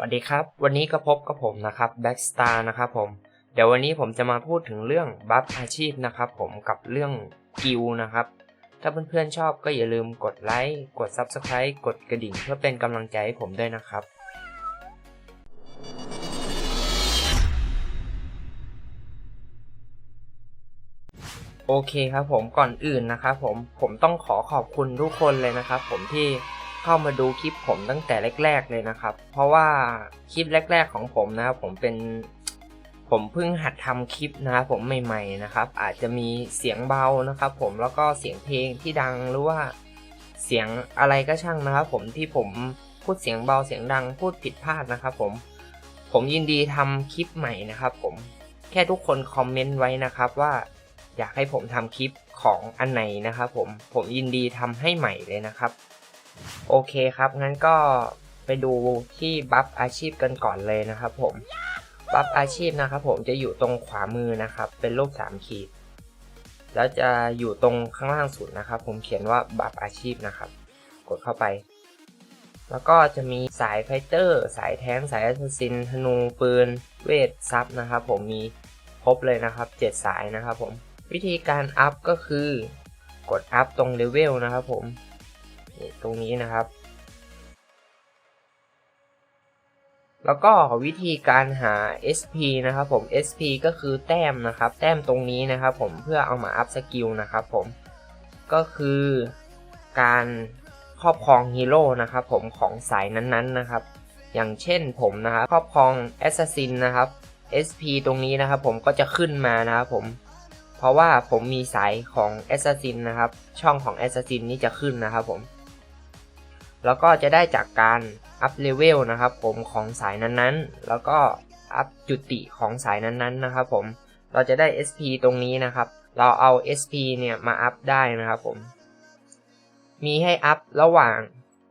วัสดีครับ วันนี้ก็พบกับผมนะครับแบ็กสตาร์นะครับผมเดี๋ยววันนี้ผมจะมาพูดถึงเรื่องบัฟอาชีพนะครับผมกับเรื่องกิลนะครับ ถ้าเพื่อนๆชอบก็อย่าลืมกดไลค์กด Subscribe กดกระดิ่ง เพื่อเป็นกำลังใจให้ผมด้วยนะครับ โอเคครับผมก่อนอื่นนะครับผมผมต้องขอขอบคุณทุกคนเลยนะครับผมที่ เข้ามาดูคลิปผมตั้งแต่แรก ๆเลยนะครับ เพราะว่าคลิปแรก ๆ ของผมนะครับผมเป็นผมเพิ่งหัดทำคลิปนะครับผมใหม่ ๆนะครับ อาจจะมีเสียงเบานะครับ ผมแล้วก็เสียงเพลงที่ดังหรือว่าเสียงอะไรก็ช่างนะครับ ผมที่ผมพูดเสียงเบาเสียงดังพูดผิดพลาดนะครับ ผมผมยินดีทำคลิปใหม่นะครับ ผมแค่ทุกคนคอมเมนต์ไว้นะครับว่าอยากให้ผมทำคลิปของอันไหนนะครับ ผมผมยินดีทำให้ใหม่เลยนะครับ โอเคครับ งั้นก็ไปดูที่บัฟอาชีพกันก่อนเลยนะครับผม บัฟอาชีพนะครับผมจะอยู่ตรงขวามือนะครับ เป็นรูปสามขีด แล้วจะอยู่ตรงข้างล่างสุดนะครับ ผมเขียนว่าบัฟอาชีพนะครับ กดเข้าไป แล้วก็จะมีสายไฟเตอร์ สายแท้ง สายแอสซิน ธนู ปืน เวท ซับนะครับผม มีครบเลยนะครับ 7 สายนะครับผม วิธีการอัพก็คือกดอัพตรงเลเวลนะครับผม ตรงนี้นะครับ แล้วก็วิธีการหา SP นะครับผม SP ก็คือแต้มนะครับ แต้มตรงนี้นะครับ ผมเพื่อเอามาอัพสกิลนะครับผมก็คือการครอบครองฮีโร่นะครับผมของสายนั้นๆนะครับ อย่างเช่นผมนะครับครอบครองแอสซัสซินนะครับ SP ตรงนี้นะครับผมก็จะขึ้นมานะครับผม เพราะว่าผมมีสายของ Assassin นะครับ ช่องของ Assassin นี่จะขึ้นนะครับผม แล้วก็จะได้จากการอัพเลเวลนะครับผมของสายนั้นๆ แล้วก็อัพจุติของสายนั้นๆนะครับผมเราจะได้ SP ตรงนี้นะครับ เราเอา SP เนี่ยมาอัพได้นะครับผม มีให้อัพระหว่าง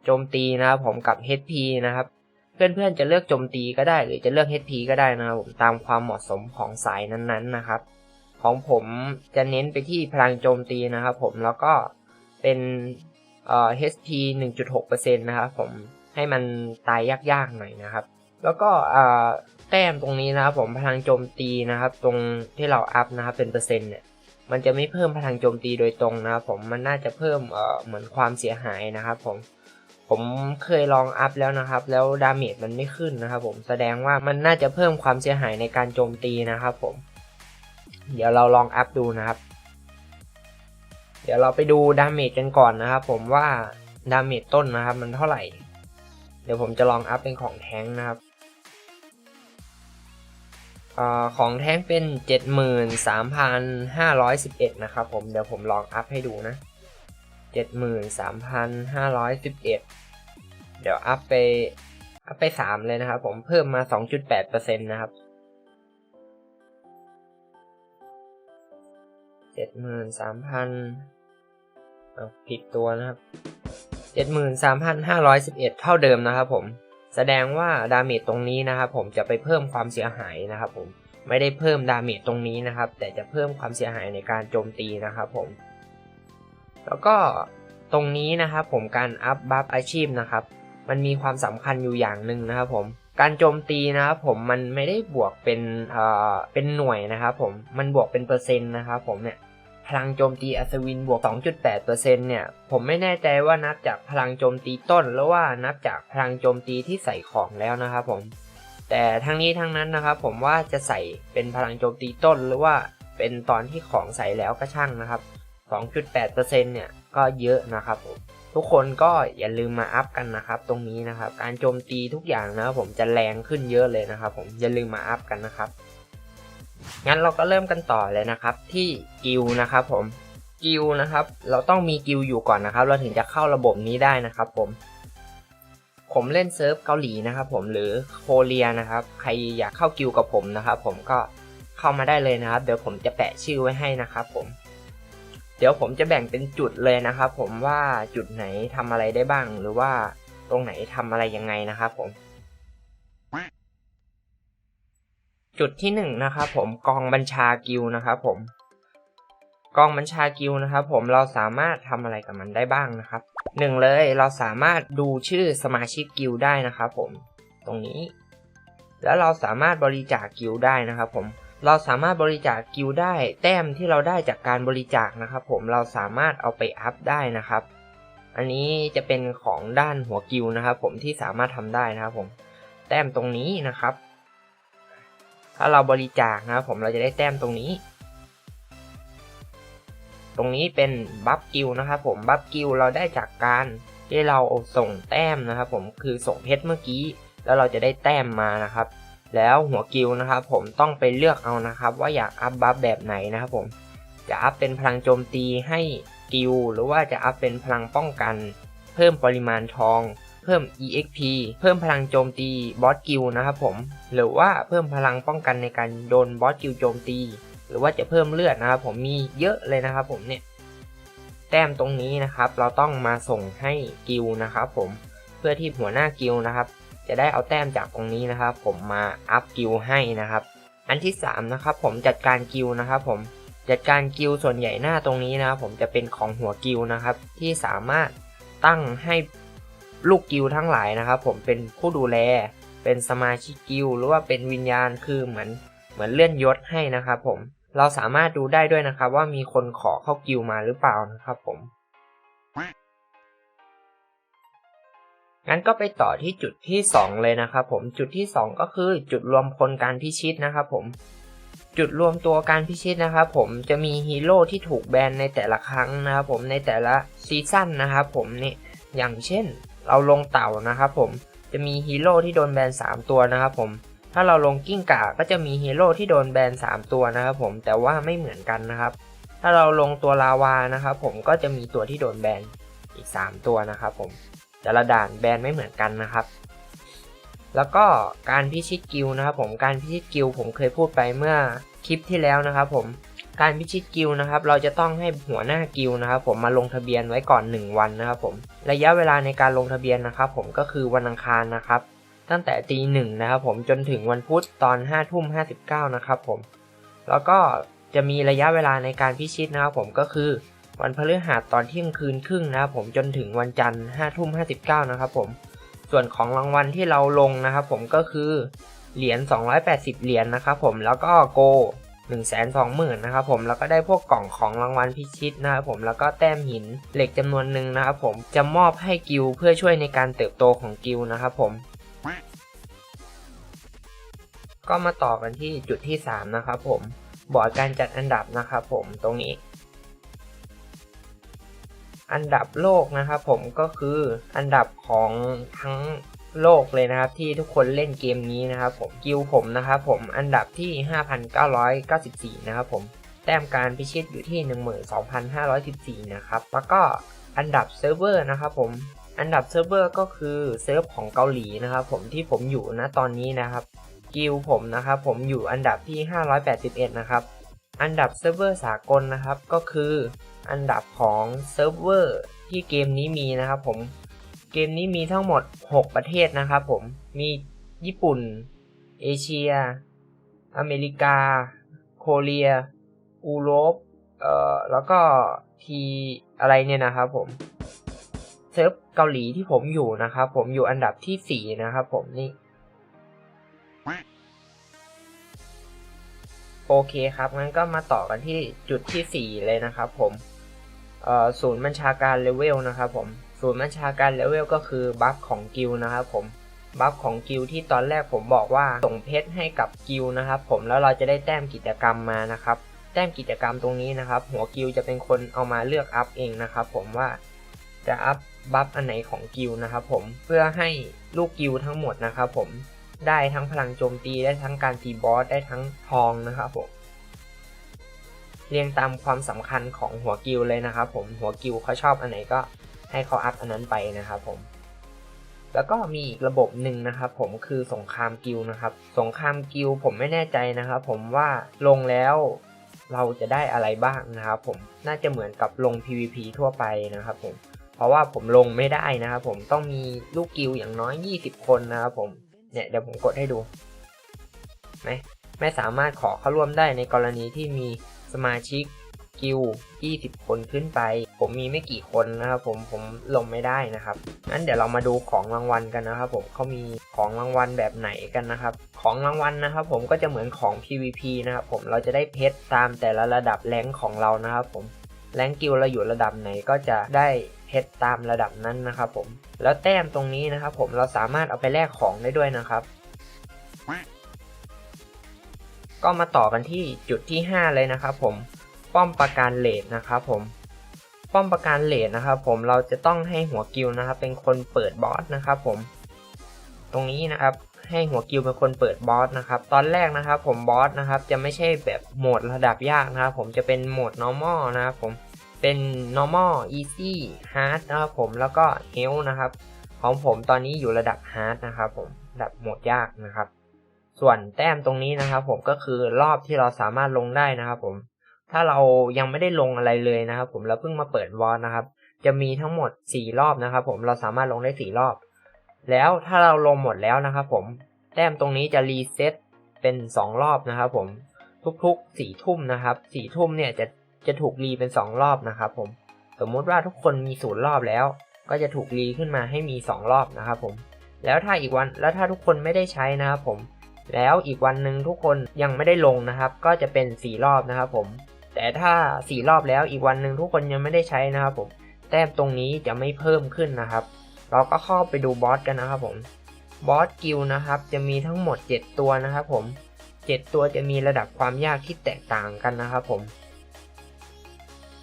โจมตีนะครับผมกับ HP นะครับ เพื่อนๆจะเลือกโจมตีก็ได้ หรือจะเลือก HP ก็ได้นะครับผมตามความเหมาะสมของสายนั้นๆนะครับ ของผมจะเน้นไปที่พลังโจมตีนะครับผมแล้วก็เป็น เอ่อ HP 1.6%นะครับผมให้มันตายยากๆหน่อยนะครับ แล้วก็เอ่อแต้มตรงนี้นะครับผมพลังโจมตีนะครับ ตรงที่เราอัพนะครับเป็นเปอร์เซ็นต์เนี่ยมันจะไม่เพิ่มพลังโจมตีโดยตรงนะครับผมมันน่าจะเพิ่มเอ่อเหมือนความเสียหายนะครับผมผมเคยลองอัพแล้วนะครับ แล้วดาเมจมันไม่ขึ้นนะครับผมแสดงว่ามันน่าจะเพิ่มความเสียหายในการโจมตีนะครับผม เดี๋ยวเราลองอัพดูนะครับ เดี๋ยวเราไปดูดาเมจกันก่อนนะครับ ผมว่าดาเมจต้นนะครับ มันเท่าไหร่ เดี๋ยวผมจะลองอัพเป็นของแท้งนะครับอของแท้งเป็น 73,511 นะครับผมเดี๋ยวผมลองอัพให้ดูนะ 73,511 เดี๋ยวอัพไปอัพไป 3 เลยนะครับผมเพิ่มมา 2.8%นะครับ73,000 ผิดตัวนะครับเจ็ดหมื่นสามพันห้าร้อยสิบเอ็ดเท่าเดิมนะครับผม แสดงว่าดาเมจตรงนี้นะครับผมจะไปเพิ่มความเสียหายนะครับผม ไม่ได้เพิ่มดาเมจตรงนี้นะครับ แต่จะเพิ่มความเสียหายในการโจมตีนะครับผม แล้วก็ตรงนี้นะครับผมการอัพบัฟอาชีพนะครับ มันมีความสำคัญอยู่อย่างหนึ่งนะครับผมการโจมตีนะครับผมมันไม่ได้บวกเป็นเอ่อเป็นหน่วยนะครับผมมันบวกเป็นเปอร์เซ็นต์นะครับผมเนี่ย พลังโจมตีอัศวินบวก 2.8%เนี่ย ผมไม่แน่ใจว่านับจากพลังโจมตีต้น หรือว่านับจากพลังโจมตีที่ใส่ของแล้วนะครับผม แต่ทั้งนี้ทั้งนั้นนะครับผมว่าจะใส่เป็นพลังโจมตีต้น หรือว่าเป็นตอนที่ของใส่แล้วก็ช่างนะครับ 2.8%เนี่ยก็เยอะนะครับผม ทุกคนก็อย่าลืมมาอัพกันนะครับ ตรงนี้นะครับ การโจมตีทุกอย่างนะครับผมจะแรงขึ้นเยอะเลยนะครับ ผมอย่าลืมมาอัพกันนะครับ งั้นเราก็เริ่มกันต่อเลยนะครับ ที่กิลนะครับผมกิลนะครับ เราต้องมีกิลอยู่ก่อนนะครับ เราถึงจะเข้าระบบนี้ได้นะครับ ผม ผมเล่นเซิร์ฟเกาหลีนะครับ ผมหรือโคเรียนะครับ ใครอยากเข้ากิลกับผมนะครับ ผมก็เข้ามาได้เลยนะครับ เดี๋ยวผมจะแปะชื่อไว้ให้นะครับ ผม เดี๋ยวผมจะแบ่งเป็นจุดเลยนะครับ ผมว่าจุดไหนทำอะไรได้บ้าง หรือว่าตรงไหนทำอะไรยังไงนะครับ ผม จุดที่หนึ่งนะครับผมกองบัญชากิลนะครับผม กองบัญชากิลนะครับผมเราสามารถทำอะไรกับมันได้บ้างนะครับหนึ่งเลยเราสามารถดูชื่อสมาชิกกิลได้นะครับผมตรงนี้ แล้วเราสามารถบริจาคกิลได้นะครับผมเราสามารถบริจาคกิลได้ แต้มที่เราได้จากการบริจาคนะครับผมเราสามารถเอาไปอัพได้นะครับ อันนี้จะเป็นของด้านหัวกิลนะครับผมที่สามารถทำได้นะครับผม แต้มตรงนี้นะครับ ถ้าเราบริจาคนะครับผมเราจะได้แต้มตรงนี้ ตรงนี้เป็นบัฟกิลนะครับผมบัฟกิลเราได้จากการที่เราส่งแต้มนะครับผมคือส่งเพชรเมื่อกี้ แล้วเราจะได้แต้มมานะครับ แล้วหัวกิลนะครับผมต้องไปเลือกเอานะครับ ว่าอยากอัพบัฟแบบไหนนะครับผมจะอัพเป็นพลังโจมตีให้กิลหรือว่าจะอัพเป็นพลังป้องกัน เพิ่มปริมาณทอง เพิ่ม exp เพิ่มพลังโจมตีบอสกิลนะครับผม หรือว่าเพิ่มพลังป้องกันในการโดนบอสกิลโจมตี หรือว่าจะเพิ่มเลือดนะครับผมมีเยอะเลยนะครับผมเนี่ยแต้มตรงนี้นะครับ เราต้องมาส่งให้กิลนะครับผมเพื่อที่หัวหน้ากิลนะครับ จะได้เอาแต้มจากตรงนี้นะครับ ผมมาอัพกิลให้นะครับ อันที่3นะครับผมจัดการกิลนะครับผมจัดการกิลส่วนใหญ่หน้าตรงนี้นะครับผมจะเป็นของหัวกิลนะครับ ที่สามารถตั้งให้ ลูกกิลทั้งหลายนะครับผมเป็นผู้ดูแล เป็นสมาชิกกิลหรือว่าเป็นวิญญาณคือเหมือนเหมือนเลื่อนยศให้นะครับผมเราสามารถดูได้ด้วยนะครับว่ามีคนขอเข้ากิลมาหรือเปล่านะครับผม งั้นก็ไปต่อที่จุดที่ 2 เลยนะครับผมจุดที่ 2 ก็คือจุดรวมพลการพิชิตนะครับผมจุดรวมตัวการพิชิตนะครับผมจะมีฮีโร่ที่ถูกแบนในแต่ละครั้งนะครับผมในแต่ละซีซั่นนะครับผมนี่อย่างเช่น เราลงเต่านะครับผมจะมีฮีโร่ที่โดนแบน 3 ตัวนะครับผม ถ้าเราลงกิ้งก่าก็จะมีฮีโร่ที่โดนแบน 3 ตัวนะครับผม แต่ว่าไม่เหมือนกันนะครับ ถ้าเราลงตัวลาวานะครับผม ก็จะมีตัวที่โดนแบนอีก 3 ตัวนะครับผม แต่ละด่านแบนไม่เหมือนกันนะครับ แล้วก็การพิชิตกิลนะครับผม การพิชิตกิลผมเคยพูดไปเมื่อคลิปที่แล้วนะครับผม การพิชิตกิลนะครับ เราจะต้องให้หัวหน้ากิลนะครับผมมาลงทะเบียนไว้ก่อน 1 วันนะครับผมระยะเวลาในการลงทะเบียนนะครับผมก็คือวันอังคารนะครับ ตั้งแต่ตีหนึ่งนะครับผมจนถึงวันพุธตอน5้าทุ่มห้นะครับผมแล้วก็จะมีระยะเวลาในการพิชิตนะครับผมก็คือวันพฤหัสตอนเที่ยงคืนครึ่งนะครับผมจนถึงวันจันทร์ห้าทุ่มห้าสิบเก้านะครับผมส่วนของรางวัลที่เราลงนะครับผมก็คือเหรียญ280 เหรียญนะครับผมแล้วก็โก 1 2 0 0 0 0นะครับผมแล้วก็ได้พวกกล่องของรางวัลพิชิตนะครับผมแล้วก็แต้มหินเหล็กจำนวนหนึ่งนะครับผมจะมอบให้กิลเพื่อช่วยในการเติบโตของกิลนะครับผม ก็มาต่อกันที่จุดที่ 3 นะครับผมบอร์ดการจัดอันดับนะครับผมตรงนี้ อันดับโลกนะครับผมก็คืออันดับของทั้ง โลกเลยนะครับที่ทุกคนเล่นเกมนี้นะครับผมกิลผมนะครับผมอันดับที่ 5,994 นะครับผมแต้มการพิชิตอยู่ที่ 12,514 นะครับแล้วก็อันดับเซิร์ฟเวอร์นะครับผมอันดับเซิร์ฟเวอร์ก็คือเซิร์ฟของเกาหลีนะครับผมที่ผมอยู่ณตอนนี้นะครับกิลผมนะครับผมอยู่อันดับที่ 581 นะครับอันดับเซิร์ฟเวอร์สากลนะครับก็คืออันดับของเซิร์ฟเวอร์ที่เกมนี้มีนะครับผม เกมนี้มีทั้งหมด 6 ประเทศนะครับผม มีญี่ปุ่น เอเชีย อเมริกา โคเรียอูโรป เอ่อ แล้วก็ทีอะไรเนี่ยนะครับผม เซิร์ฟเกาหลีที่ผมอยู่นะครับผมอยู่อันดับที่ 4 นะครับผมนี่โอเคครับงั้นก็มาต่อกันที่จุดที่ 4 เลยนะครับผม เอ่อ ศูนย์บัญชาการเลเวลนะครับผม ศูนย์บัญชาการเลเวลก็คือบัฟของกิลนะครับผมบัฟของกิลที่ตอนแรกผมบอกว่าส่งเพชรให้กับกิลนะครับผมแล้วเราจะได้แต้มกิจกรรมมานะครับ แต้มกิจกรรมตรงนี้นะครับ หัวกิลจะเป็นคนเอามาเลือกอัพเองนะครับ ผมว่าจะอัพบัฟอันไหนของกิลนะครับผมเพื่อให้ลูกกิลทั้งหมดนะครับผมได้ทั้งพลังโจมตีได้ทั้งการตีบอสได้ทั้งทองนะครับผมเรียงตามความสำคัญของหัวกิลเลยนะครับผมหัวกิลเขาชอบอันไหนก็ ให้เขาอัพอันนั้นไปนะครับผม แล้วก็มีอีกระบบหนึ่งนะครับผมคือสงครามกิลนะครับ สงครามกิลผมไม่แน่ใจนะครับผมว่าลงแล้วเราจะได้อะไรบ้างนะครับผม น่าจะเหมือนกับลง PVP ทั่วไปนะครับผม เพราะว่าผมลงไม่ได้นะครับผม ต้องมีลูกกิลอย่างน้อย 20 คนนะครับผม เนี่ยเดี๋ยวผมกดให้ดูไหมไม่สามารถขอเข้าร่วมได้ในกรณีที่มีสมาชิกกิล20 คนขึ้นไป ผมมีไม่กี่คนนะครับผมผมลงไม่ได้นะครับงั้นเดี๋ยวเรามาดูของรางวัลกันนะครับผมเขามีของรางวัลแบบไหนกันนะครับ ของรางวัลนะครับ ผมก็จะเหมือนของ PVP นะครับผมเราจะได้เพชรตามแต่ละระดับแรงของเรานะครับผมแรงกิลเราอยู่ระดับไหนก็จะได้เพชรตามระดับนั้นนะครับผมแล้วแต้มตรงนี้นะครับ ผมเราสามารถเอาไปแลกของได้ด้วยนะครับ ก็มาต่อกันที่จุดที่ 5 เลยนะครับผมป้อมประการเลดนะครับผม ป้อมประการเลดนะครับ ผมเราจะต้องให้หัวกิลนะครับ เป็นคนเปิดบอสนะครับ ผม ตรงนี้นะครับให้หัวกิลเป็นคนเปิดบอสนะครับ ตอนแรกนะครับ ผมบอสนะครับ จะไม่ใช่แบบโหมดระดับยากนะครับ ผมจะเป็นโหมด normal นะครับ ผมเป็น normal easy hard นะครับผมแล้วก็ hell นะครับ ของผมตอนนี้อยู่ระดับ hard นะครับ ผมระดับโหมดยากนะครับ ส่วนแต้มตรงนี้นะครับ ผมก็คือรอบที่เราสามารถลงได้นะครับ ผม ถ้าเรายังไม่ได้ลงอะไรเลยนะครับ ผมเราเพิ่งมาเปิดวอลนะครับ จะมีทั้งหมด 4 รอบนะครับ ผมเราสามารถลงได้ 4 รอบ แล้วถ้าเราลงหมดแล้วนะครับ ผมแต้มตรงนี้จะรีเซ็ตเป็น 2 รอบนะครับ ผมทุกๆ4ทุ่มนะครับ4ทุ่มเนี่ยจะจะถูกรีเป็น 2 รอบนะครับผมสมมุติว่าทุกคนมีศูนย์รอบแล้ว ก็จะถูกรีขึ้นมาให้มี 2 รอบนะครับผมแล้วถ้าอีกวันแล้วถ้าทุกคนไม่ได้ใช้นะครับผมแล้วอีกวันหนึ่งทุกคนยังไม่ได้ลงนะครับ ก็จะเป็น 4 รอบนะครับผม แต่ถ้า 4 รอบแล้วอีกวันหนึ่งทุกคนยังไม่ได้ใช้นะครับผม แต้มตรงนี้จะไม่เพิ่มขึ้นนะครับ เราก็เข้าไปดูบอสกันนะครับผมบอสกิลนะครับ จะมีทั้งหมด 7 ตัวนะครับผม 7 ตัวจะมีระดับความยากที่แตกต่างกันนะครับผม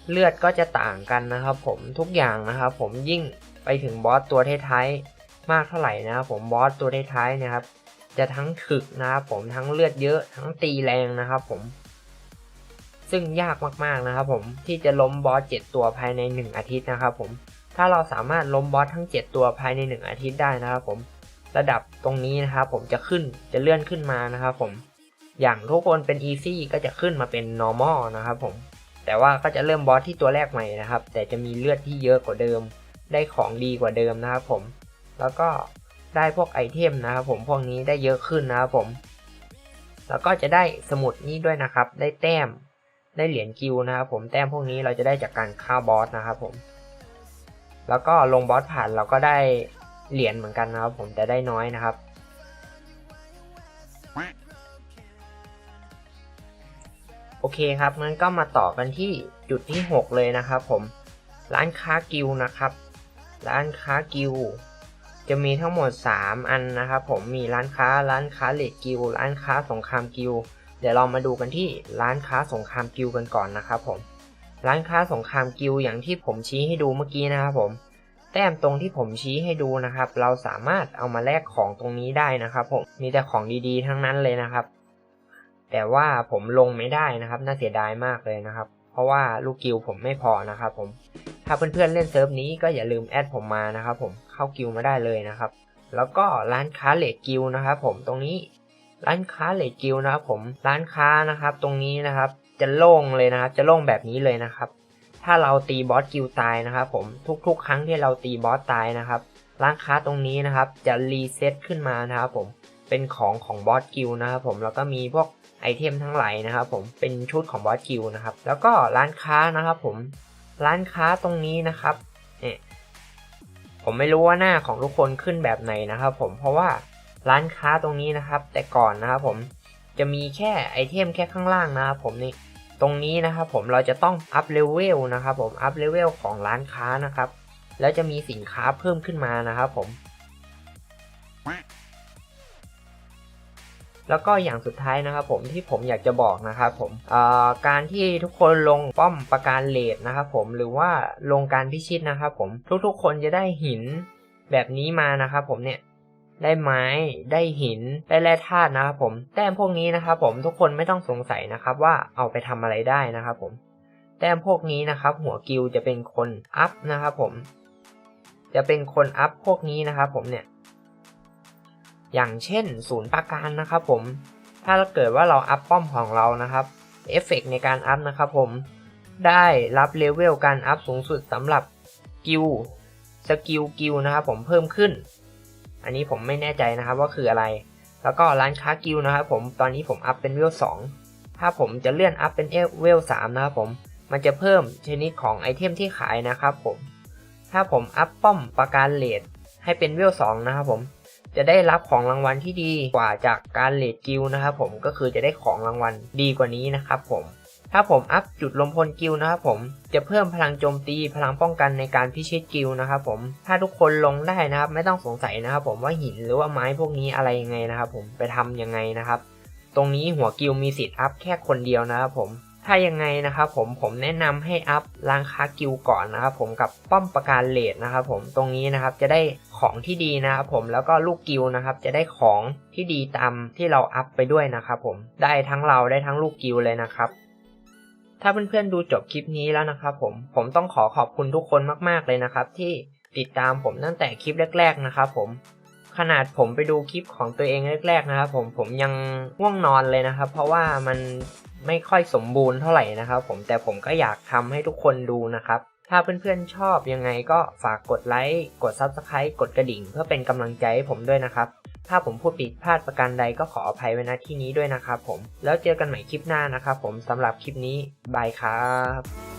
เลือดก็จะต่างกันนะครับผมทุกอย่างนะครับผมยิ่งไปถึงบอสตัวท้ายๆมากเท่าไหร่นะครับผมบอสตัวท้ายๆนะครับ จะทั้งถึกนะครับผมทั้งเลือดเยอะทั้งตีแรงนะครับผม ซึ่งยากมากๆนะครับผมที่จะล้มบอส7ตัวภายใน 1 อาทิตย์นะครับผมถ้าเราสามารถล้มบอสทั้ง 7 ตัวภายใน 1 อาทิตย์ได้นะครับผมระดับตรงนี้นะครับผมจะขึ้นจะเลื่อนขึ้นมานะครับผมอย่างทุกคนเป็น easy ก็จะขึ้นมาเป็น normal นะครับผมแต่ว่าก็จะเริ่มบอสที่ตัวแรกใหม่นะครับ แต่จะมีเลือดที่เยอะกว่าเดิม ได้ของดีกว่าเดิมนะครับผม แล้วก็ได้พวกไอเทมนะครับผมพวกนี้ได้เยอะขึ้นนะครับผม แล้วก็จะได้สมุดนี้ด้วยนะครับ ได้แต้ม ได้เหรียญกิลนะครับผมแต้มพวกนี้เราจะได้จากการฆ่าบอสนะครับผมแล้วก็ลงบอสผ่านเราก็ได้เหรียญเหมือนกันนะครับผมแต่ได้น้อยนะครับ โอเคครับงั้นก็มาต่อกันที่จุดที่ 6 เลยนะครับผมร้านค้ากิลนะครับ ร้านค้ากิลจะมีทั้งหมด 3 อันนะครับผมมีร้านค้าร้านค้าเลดกิลร้านค้าสงครามกิล เดี๋ยวเรามาดูกันที่ร้านค้าสงครามกิลกันก่อนนะครับผม ร้านค้าสงครามกิลอย่างที่ผมชี้ให้ดูเมื่อกี้นะครับผม แต้มตรงที่ผมชี้ให้ดูนะครับ เราสามารถเอามาแลกของตรงนี้ได้นะครับผม มีแต่ของดีๆ ทั้งนั้นเลยนะครับ แต่ว่าผมลงไม่ได้นะครับ น่าเสียดายมากเลยนะครับ เพราะว่าลูกกิลผมไม่พอนะครับผม ถ้าเพื่อนๆเล่นเซิร์ฟนี้ก็อย่าลืมแอดผมมานะครับผม เข้ากิลมาได้เลยนะครับ แล้วก็ร้านค้าเลดกิลนะครับผม ตรงนี้ ร้านค้าเลดกิลนะครับผมร้านค้านะครับตรงนี้นะครับจะโล่งเลยนะครับ จะโล่งแบบนี้เลยนะครับ ถ้าเราตีบอสกิลตายนะครับผมทุกๆ ครั้งที่เราตีบอสตายนะครับ ร้านค้าตรงนี้นะครับ จะรีเซ็ตขึ้นมานะครับผมเป็นของของบอสกิลนะครับผมแล้วก็มีพวกไอเทมทั้งหลายนะครับผมเป็นชุดของบอสกิลนะครับ แล้วก็ร้านค้านะครับผมร้านค้าตรงนี้นะครับเนี่ยผมไม่รู้ว่าหน้าของทุกคนขึ้นแบบไหนนะครับผมเพราะว่า ร้านค้าตรงนี้นะครับ แต่ก่อนนะครับผมจะมีแค่ไอเทมแค่ข้างล่างนะครับผมนี่ตรงนี้นะครับผมเราจะต้องอัพเลเวลนะครับผมอัพเลเวลของร้านค้านะครับ แล้วจะมีสินค้าเพิ่มขึ้นมานะครับผม แล้วก็อย่างสุดท้ายนะครับผมที่ผมอยากจะบอกนะครับผมการที่ทุกคนลงป้อมประการเลดนะครับผมหรือว่าลงการพิชิตนะครับผมทุกๆ คนจะได้หินแบบนี้มานะครับผมเนี่ย ได้ไม้ ได้หิน ได้แร่ธาตุนะครับผม แต้มพวกนี้นะครับผมทุกคนไม่ต้องสงสัยนะครับว่าเอาไปทำอะไรได้นะครับผม แต้มพวกนี้นะครับ หัวกิลจะเป็นคนอัพนะครับผม จะเป็นคนอัพพวกนี้นะครับผมเนี่ย อย่างเช่นศูนย์ประการนะครับผม ถ้าเกิดว่าเราอัพป้อมของเรานะครับ เอฟเฟกในการอัพนะครับผม ได้รับเลเวลการอัพสูงสุดสำหรับกิลสกิลกิลนะครับผมเพิ่มขึ้น อันนี้ผมไม่แน่ใจนะครับว่าคืออะไร แล้วก็ร้านค้ากิลนะครับผมตอนนี้ผมอัพเป็นเวล2ถ้าผมจะเลื่อนอัพเป็นเวล3นะครับผมมันจะเพิ่มชนิดของไอเทมที่ขายนะครับผมถ้าผมอัพป้อมประการเลดให้เป็นเวล2นะครับผมจะได้รับของรางวัลที่ดีกว่าจากการเลดกิลนะครับผมก็คือจะได้ของรางวัลดีกว่านี้นะครับผม ถ้าผมอัพจุดลมพลกิลนะครับผมจะเพิ่มพลังโจมตีพลังป้องกันในการพิชิตกิลนะครับผมถ้าทุกคนลงได้นะครับ ไม่ต้องสงสัยนะครับ ผมว่าหินหรือว่าไม้พวกนี้อะไรยังไงนะครับ ผมไปทำยังไงนะครับ ตรงนี้หัวกิลมีสิทธิ์อัพแค่คนเดียวนะครับผมถ้ายังไงนะครับผมผมแนะนำให้อัพร้านค้ากิลก่อนนะครับผมกับป้อมประการเลดนะครับผมตรงนี้นะครับจะได้ของที่ดีนะครับผมแล้วก็ลูกกิลนะครับจะได้ของที่ดีตามที่เราอัพไปด้วยนะครับผมได้ทั้งเราได้ทั้งลูกกิลเลยนะครับ ถ้าเพื่อนๆดูจบคลิปนี้แล้วนะครับผม ผมต้องขอขอบคุณทุกคนมากๆเลยนะครับ ที่ติดตามผมตั้งแต่คลิปแรก ๆ นะครับผมขนาดผมไปดูคลิปของตัวเองแรกๆนะครับผมผมยังง่วงนอนเลยนะครับ เพราะว่ามันไม่ค่อยสมบูรณ์เท่าไหร่นะครับ ผมแต่ผมก็อยากทำให้ทุกคนดูนะครับ ถ้าเพื่อนๆชอบยังไงก็ฝากกดไลค์กด Subscribe กดกระดิ่ง เพื่อเป็นกำลังใจให้ผมด้วยนะครับ ถ้าผมพูดผิดพลาดประการใดก็ขออภัยไว้ณที่นี้ด้วยนะครับผม แล้วเจอกันใหม่คลิปหน้านะครับผมสำหรับคลิปนี้บายครับ